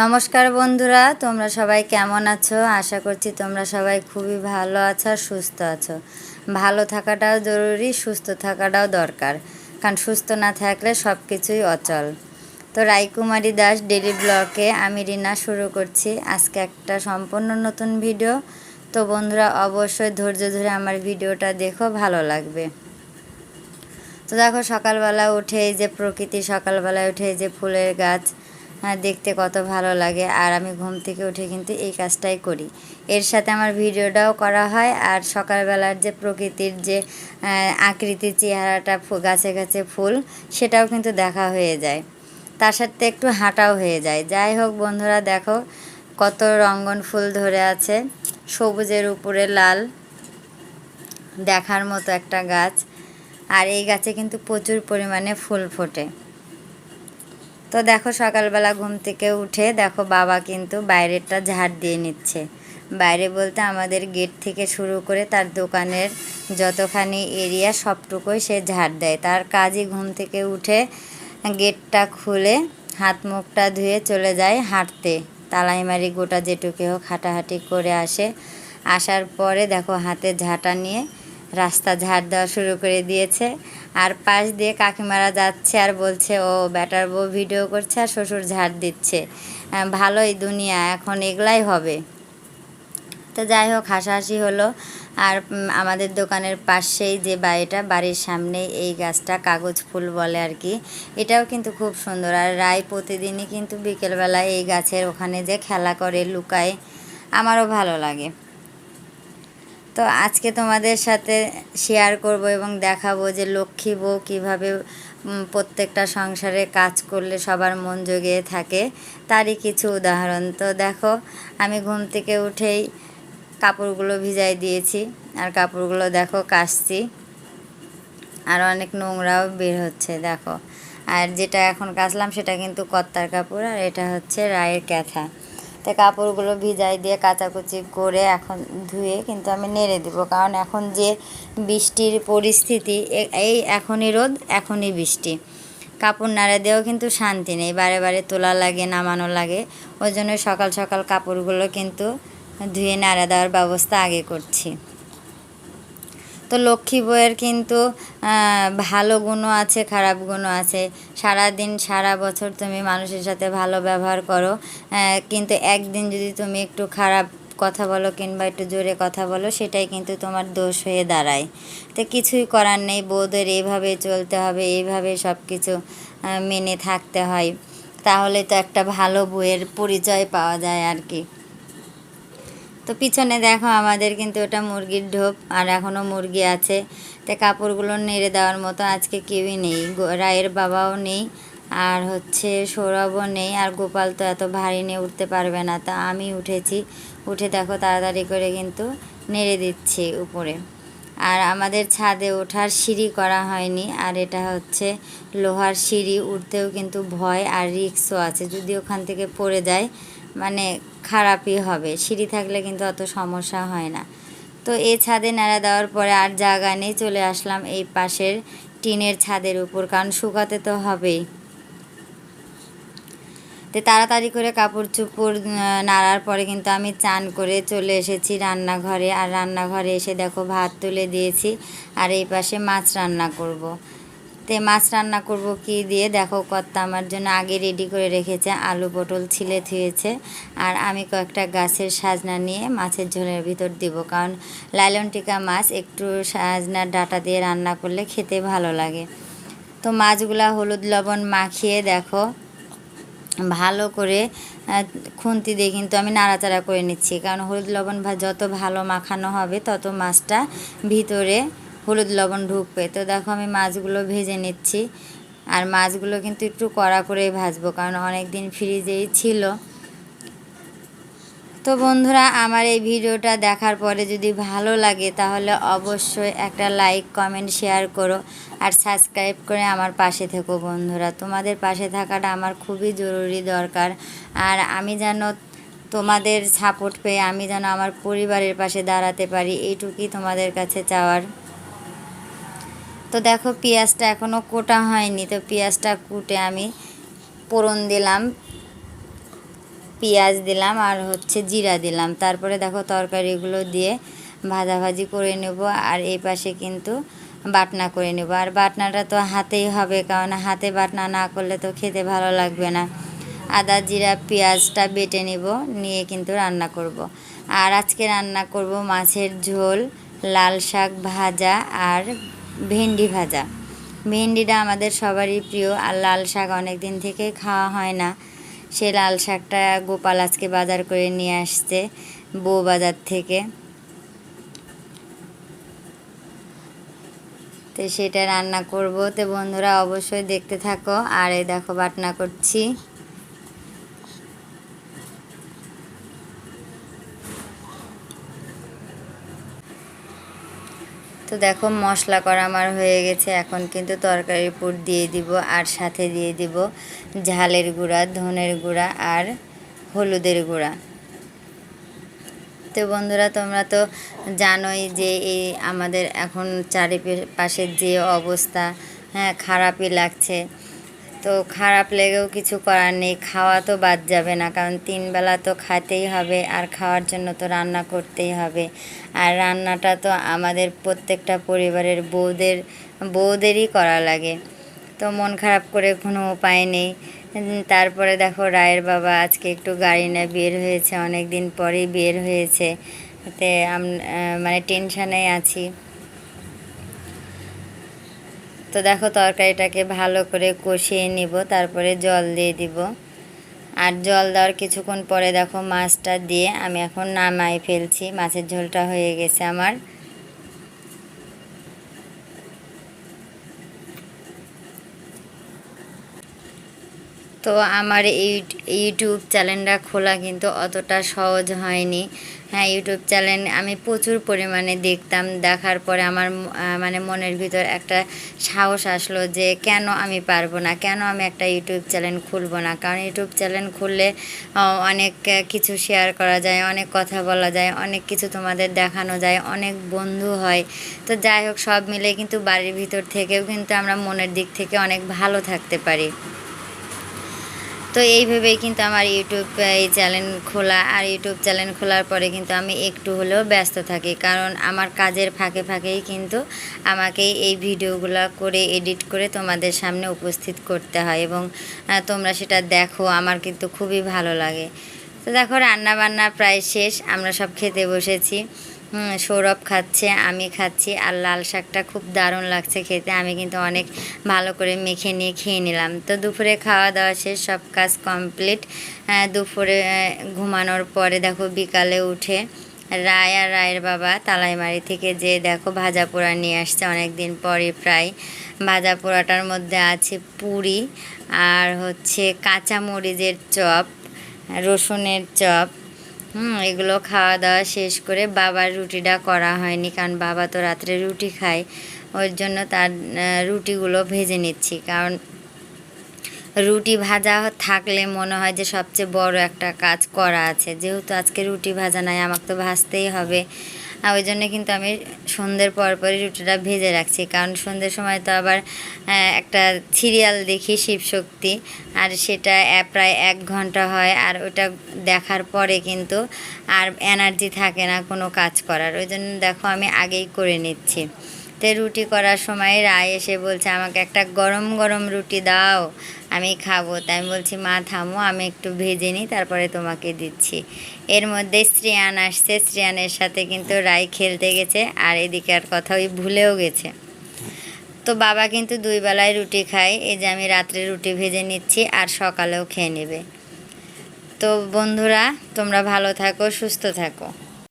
নমস্কার বন্ধুরা, তোমরা সবাই কেমন আছো? আশা করছি তোমরা সবাই খুবই ভালো আছো আর সুস্থ আছো। ভালো থাকাটাও জরুরি, সুস্থ থাকাটাও দরকার, কারণ সুস্থ না থাকলে সব কিছুই অচল। তো রায়কুমারী দাস ডেলি ব্লকে আমি রিনা শুরু করছি। আজকে একটা সম্পূর্ণ নতুন ভিডিও। তো বন্ধুরা, অবশ্যই ধৈর্য ধরে আমার ভিডিওটা দেখো, ভালো লাগবে। তো দেখো, সকালবেলা উঠে এই যে প্রকৃতি, সকালবেলায় উঠে এই যে ফুলের গাছ। দেখতে কত ভালো লাগে। আর আমি ঘুম থেকে উঠে কিন্তু এই কাজটাই করি। এর সাথে আমার ভিডিওটাও করা হয়। আর সকালবেলার যে প্রকৃতির যে আকৃতির চেহারাটা গাছে গাছে ফুল, সেটাও কিন্তু দেখা হয়ে যায়। তার সাথে একটু হাঁটাও হয়ে যায়। যাই হোক বন্ধুরা, দেখো কত রঙ্গন ফুল ধরে আছে। সবুজের উপরে লাল দেখার মতো একটা গাছ। আর এই গাছে কিন্তু প্রচুর পরিমাণে ফুল ফোটে। তো দেখো সকালবেলা ঘুম থেকে উঠে দেখো বাবা কিন্তু বাইরেরটা ঝাড় দিয়ে নিচ্ছে। বাইরে বলতে আমাদের গেট থেকে শুরু করে তার দোকানের যতখানি এরিয়া সবটুকুই সে ঝাড় দেয়। তার কাজই ঘুম থেকে উঠে গেটটা খুলে হাত মুখটা ধুয়ে চলে যায় হাঁটতে। তালাইমারি গোটা যেটুকু হোক হাঁটাহাঁটি করে আসে। আসার পরে দেখো হাতে ঝাঁটা নিয়ে রাস্তা ঝাড় দেওয়া শুরু করে দিয়েছে। আর পাশ দিয়ে কাকিমারা যাচ্ছে আর বলছে, ও, ব্যাটার বউ ভিডিও করছে আর শ্বশুর ঝাড় দিচ্ছে। ভালোই দুনিয়া, এখন এগুলাই হবে। তো যাই হোক, হাসাহাসি হলো। আর আমাদের দোকানের পাশেই যে বাড়িটা, বাড়ির সামনে এই গাছটা, কাগজ ফুল বলে আর কি। এটাও কিন্তু খুব সুন্দর। আর রায় প্রতিদিনই কিন্তু বিকেলবেলায় এই গাছের ওখানে যে খেলা করে, লুকায়, আমারও ভালো লাগে। তো আজকে তোমাদের সাথে শেয়ার করব এবং দেখাবো যে লক্ষ্মী বউ কীভাবে প্রত্যেকটা সংসারে কাজ করলে সবার মন জগিয়ে থাকে। তারই কিছু উদাহরণ। তো দেখো, আমি ঘুম থেকে উঠেই কাপড়গুলো ভিজাই দিয়েছি আর কাপড়গুলো দেখো কাচছি। আর অনেক নোংরাও বের হচ্ছে, দেখো। আর যেটা এখন কাচলাম সেটা কিন্তু কত্তার কাপড় আর এটা হচ্ছে রায়ের ক্যাথা। তো কাপড়গুলো ভিজাই দিয়ে কাচাকুচি করে এখন ধুয়ে কিন্তু আমি নেড়ে দিব। কারণ এখন যে বৃষ্টির পরিস্থিতি এই এখনই রোদ, এখনই বৃষ্টি। কাপড় নাড়ে দিয়েও কিন্তু শান্তি নেই, বারে বারে তোলা লাগে, নামানো লাগে। ওই জন্য সকাল সকাল কাপড়গুলো কিন্তু ধুয়ে নাড়া দেওয়ার ব্যবস্থা আগে করছি। তো লক্ষ্মী বইয়ের কিন্তু ভালো গুণও আছে, খারাপ গুণও আছে। সারা দিন সারা বছর তুমি মানুষের সাথে ভালো ব্যবহার করো। কিন্তু একদিন যদি তুমি একটু খারাপ কথা বলো কিংবা একটু জোরে কথা বলো, সেটাই কিন্তু তোমার দোষ হয়ে দাঁড়ায়। তো কিছুই করার নেই, বউদের এইভাবে চলতে হবে এইভাবে সব কিছু মেনে থাকতে হয়। তাহলে তো একটা ভালো বইয়ের পরিচয় পাওয়া যায় আর কি। তো পিছনে দেখো আমাদের কিন্তু ওটা মুরগির ঢোপ, আর এখনও মুরগি আছে। তো কাপড়গুলো নেড়ে দেওয়ার মতো আজকে কেউই নেই রায়ের বাবাও নেই, আর হচ্ছে সৌরভও নেই, আর গোপাল তো এত ভারী নিয়ে উঠতে পারবে না। তা আমি উঠেছি, উঠে দেখো তাড়াতাড়ি করে কিন্তু নেড়ে দিচ্ছি উপরে। আর আমাদের ছাদে ওঠার সিঁড়ি করা হয়নি, আর এটা হচ্ছে লোহার সিঁড়ি, উঠতেও কিন্তু ভয় আর রিক্সও আছে। যদি ওখান থেকে পড়ে যায় মানে খারাপই হবে। সিঁড়ি থাকলে কিন্তু অত সমস্যা হয় না। তো এই ছাদে নাড়া দেওয়ার পরে আর জায়গা নেই, চলে আসলাম এই পাশের টিনের ছাদের উপর, কারণ শুকাতে তো হবেই। তো তাড়াতাড়ি করে কাপড় চুপড় নাড়ার পরে কিন্তু আমি চান করে চলে এসেছি রান্নাঘরে। আর রান্নাঘরে এসে দেখো ভাত তুলে দিয়েছি, আর এই পাশে মাছ রান্না করব। তে মাছ রান্না করব কি দিয়ে? দেখো, কর্তা আমার জন্য আগে রেডি করে রেখেছে আলু পটল ছিলে থুয়েছে আর আমি কয়েকটা গাছের সাজনা নিয়ে মাছের ঝোলের ভিতর দিব। কারণ লাইলন টিকা মাছ একটু সাজনার ডাটা দিয়ে রান্না করলে খেতে ভালো লাগে। তো মাছগুলা হলুদ লবণ মাখিয়ে দেখো, ভালো করে খুন্তি দিয়ে কিন্তু আমি নাড়াচাড়া করে নিচ্ছি। কারণ হলুদ লবণ যত ভালো মাখানো হবে তত মাছটা ভিতরে হলুদ লবণ ঢুকবে। তো দেখো আমি মাছগুলো ভেজে নিচ্ছি। আর মাছগুলো কিন্তু একটু কড়া করেই ভাজবো, কারণ অনেক দিন ফ্রিজেই ছিল। তো বন্ধুরা, আমার এই ভিডিওটা দেখার পরে যদি ভালো লাগে, তাহলে অবশ্যই একটা লাইক, কমেন্ট, শেয়ার করো। আর সাবস্ক্রাইব করে আমার পাশে থেকো বন্ধুরা। তোমাদের পাশে থাকাটা আমার খুবই জরুরি দরকার। আর আমি যেন তোমাদের সাপোর্ট পেয়ে, আমি যেন আমার পরিবারের পাশে দাঁড়াতে পারি, এইটুকুই তোমাদের কাছে চাওয়ার। তো দেখো পেঁয়াজটা এখনও কোটা হয়নি, তো পেঁয়াজটা কুটে আমি পোড়ন দিলাম, পেঁয়াজ দিলাম আর হচ্ছে জিরা দিলাম। তারপরে দেখো তরকারিগুলো দিয়ে ভাজাভাজি করে নেব আর এই পাশে কিন্তু বাটনা করে নেব। আর বাটনাটা তো হাতেই হবে, কারণ হাতে বাটনা না করলে তো খেতে ভালো লাগবে না। আদা, জিরা, পেঁয়াজটা বেটে নেব, নিয়ে কিন্তু রান্না করব। আর আজকে রান্না করব মাছের ঝোল, লাল শাক ভাজা আর ভেন্ডি ভাজা। ভেন্ডিটা আমাদের সবারই প্রিয়। আর লাল শাক অনেক দিন থেকে খাওয়া হয় না। সে লাল শাকটা গোপাল আজকে বাজার করে নিয়ে আসছে বউ বাজার থেকে। তো সেটা রান্না করব। তো বন্ধুরা, অবশ্যই দেখতে থাকো। আর এই দেখো, বাটনা করছি। তো দেখো মশলা করা আমার হয়ে গেছে। এখন কিন্তু তরকারি পুর দিয়ে দিব আর সাথে দিয়ে দিব ঝালের গুঁড়া, ধনের গুঁড়া আর হলুদের গুঁড়া। তো বন্ধুরা, তোমরা তো জানোই যে এই আমাদের এখন চারিপাশের যে অবস্থা হ্যাঁ খারাপই লাগছে। তো খারাপ লেগেও কিছু করার নেই, খাওয়া তো বাদ যাবে না, কারণ তিন বেলা তো খাতেই হবে আর খাওয়ার জন্য তো রান্না করতেই হবে। আর রান্নাটা তো আমাদের প্রত্যেকটা পরিবারের বউদের, বউদেরই করা লাগে। তো মন খারাপ করে কোনো উপায় নেই। তারপরে দেখো রায়ের বাবা আজকে একটু গাড়ি নিয়ে বের হয়েছে অনেক দিন পরেই বের হয়েছে। তে মানে টেনশানে আছি। তো দেখো তরকারিটাকে ভালো করে কষিয়ে নিব, তারপরে জল দিয়ে দিব। আর জল দেওয়ার কিছুক্ষণ পরে দেখো মাছটা দিয়ে আমি এখন নামাই ফেলছি, মাছের ঝোলটা হয়ে গেছে আমার। তো আমার ইউটিউব চ্যানেলটা খোলা কিন্তু অতটা সহজ হয়নি। হ্যাঁ ইউটিউব চ্যানেল আমি প্রচুর পরিমাণে দেখতাম। দেখার পরে আমার মানে মনের ভিতর একটা সাহস আসলো যে কেন আমি পারব না? কেন আমি একটা ইউটিউব চ্যানেল খুলবো না? কারণ ইউটিউব চ্যানেল খুললে অনেক কিছু শেয়ার করা যায়, অনেক কথা বলা যায়, অনেক কিছু তোমাদের দেখানো যায়, অনেক বন্ধু হয়। তো যাই হোক, সব মিলে কিন্তু বাড়ির ভিতর থেকেও কিন্তু আমরা মনের দিক থেকে অনেক ভালো থাকতে পারি। তো এইভাবেই কিন্তু আমার ইউটিউব এই চ্যানেল খোলা। আর ইউটিউব চ্যানেল খোলার পরে কিন্তু আমি একটু হলেও ব্যস্ত থাকি। কারণ আমার কাজের ফাঁকে ফাঁকেই কিন্তু আমাকে এই ভিডিওগুলো করে এডিট করে তোমাদের সামনে উপস্থিত করতে হয় এবং তোমরা সেটা দেখো। আমার কিন্তু খুবই ভালো লাগে। তো দেখো রান্না বান্না প্রায় শেষ। আমরা সব খেতে বসেছি। সৌরভ খাচ্ছে, আমি খাচ্ছি, আর লাল শাকটা খুব দারুণ লাগছে খেতে। আমি কিন্তু অনেক ভালো করে মেখে নিয়ে খেয়ে নিলাম। তো দুপুরে খাওয়া দাওয়া শেষ, সব কাজ কমপ্লিট। দুপুরে ঘুমানোর পরে দেখো বিকালে উঠে রায় আর রায়ের বাবা তালাইমারি থেকে যে দেখো ভাজা পোড়া নিয়ে আসছে। অনেক দিন পরে প্রায় ভাজা পোড়াটার মধ্যে আছে পুরি আর হচ্ছে কাঁচা মরিচের চপ, রসুনের চপ হুম, এগুলো খাওয়া দাওয়া শেষ করে বাবার রুটিটা করা হয়নি, কারণ বাবা তো রাত্রে রুটি খায়। ওই জন্য তার রুটিগুলো ভেজে নিচ্ছি, কারণ রুটি ভাজা থাকলে মনে হয় যে সবচেয়ে বড় একটা কাজ করা আছে। যেহেতু আজকে রুটি ভাজা নাই, আমাকে তো ভাজতেই হবে। আর ওই জন্য কিন্তু আমি সন্ধ্যের পরপরই রুটিটা ভেজে রাখছি। কারণ সন্ধ্যের সময় তো আবার একটা সিরিয়াল দেখি শিবশক্তি আর সেটা প্রায় এক ঘণ্টা হয় আর ওটা দেখার পরে কিন্তু আর এনার্জি থাকে না কোনো কাজ করার। ওই জন্য দেখো আমি আগেই করে নিচ্ছি। তো রুটি করার সময় রায় এসে বলছে, আমাকে একটা গরম গরম রুটি দাও। আমি খাব। তাই আমি বলছি, মা, থামো, আমি একটু ভেজে নিই, তারপরে তোমাকে দিচ্ছি। এর মধ্যে শ্রেয়ান আসছে। শ্রেয়ানের সাথে কিন্তু রায় খেলতে গেছে, আর এদিকে আর কথা ওই ভুলেও গেছে। তো বাবা কিন্তু দুই বেলায় রুটি খায়। এই যে আমি রাত্রে রুটি ভেজে নিচ্ছি, আর সকালেও খেয়ে নেবে। তো বন্ধুরা, তোমরা ভালো থাকো, সুস্থ থাকো।